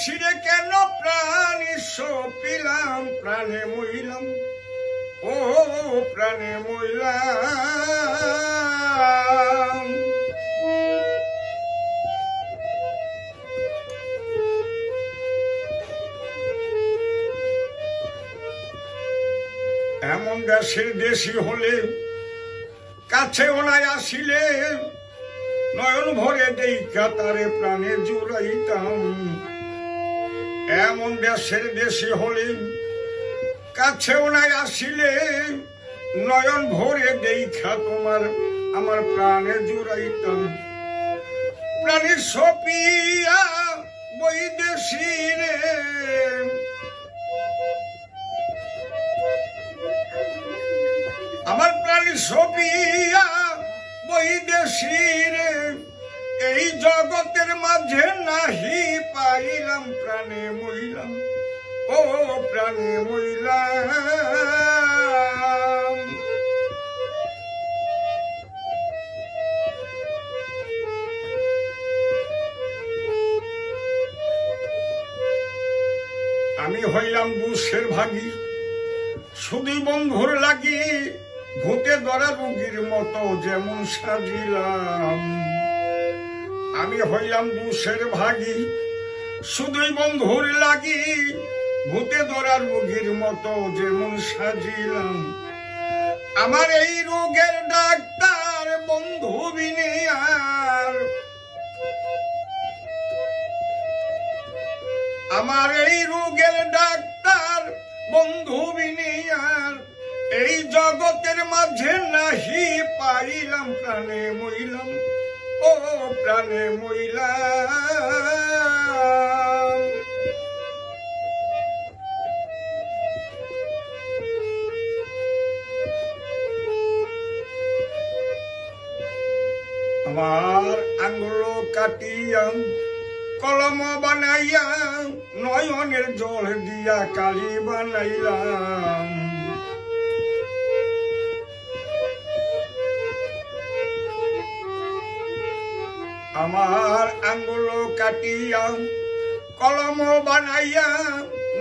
দেশিরে কেন প্রাণী সপিলাম প্রাণে মইলাম। ও, প্রাণে মইলাম। এমন দেশের দেশি হলে কাছে ওনায় আসিলে নয়ন ভরে দেই কাতারে প্রাণে জুড়াইতাম। এমন দেশের দেশে হলে কাছে ওনায় আসিলে নয়ন ভরে দেখা তোমার আমার প্রাণে জুড়াইতাম। প্রাণী সপিয়া বৈদেশী রে আমার প্রাণী সপিয়া বৈদেশী রে এই জগতের মাঝে নাহি পাইলাম, প্রাণে মইলাম। ও প্রাণে মইলাম। আমি হইলাম দুশের ভাগী শুধুই বন্ধুর লাগি, ভূতে ধরা রুগীর মতো যেমন সাজিলাম। আমি হইলাম দুশের ভাগি। শুধুই বন্ধুর লাগি, ভূতে ধরা রোগীর মতো যেমন সাজিলাম। আমার এই রোগের ডাক্তার বন্ধু বিনিয়ার। আমার এই রোগের ডাক্তার বন্ধু বিনিয়ার। এই জগতের মাঝে নাহি পাইলাম, প্রাণে মইলাম। প্রাণে মইলাম আমার আঙ্গুল কাটিয়া কলম বানাইয়া নয়নের জল দিয়া কালি বানাইলাম। আমার আঙ্গুল কাটিয়া, কলম বানাইয়া,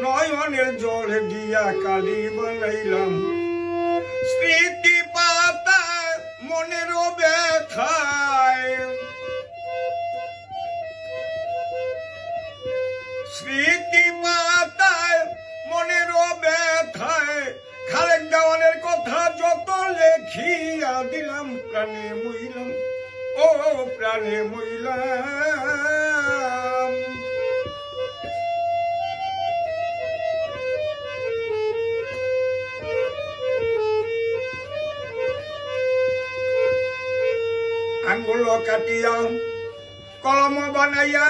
নয়নের জল দিয়া কালি বানাইলাম। স্মৃতি পাতা মনের স্মৃতি পাতায় মনের ব্যথায়, খালেক দেওয়ানের কথা যত লেখিয়া দিলাম, প্রাণে মইলাম। প্রাণে মইলাম। আঙ্গুল কাটিয়া কলম বানাইয়া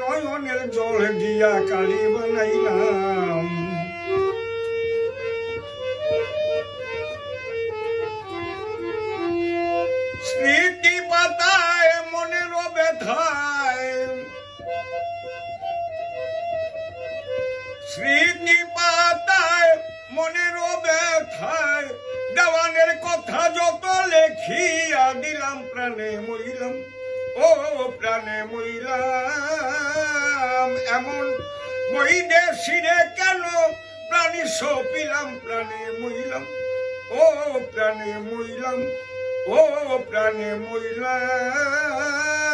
নয়নের জল দিয়া কালি বানাইলাম। স্মৃতি পাতায় মনের ব্যথায়। দেওয়ানের কথা যত লেখিয়া দিলাম, প্রাণে মইলাম ও প্রাণে মইলাম এমন বৈদেশিরে কেন প্রাণী সপিলাম, প্রাণে মইলাম ও প্রাণে মইলাম ও প্রাণে মইলাম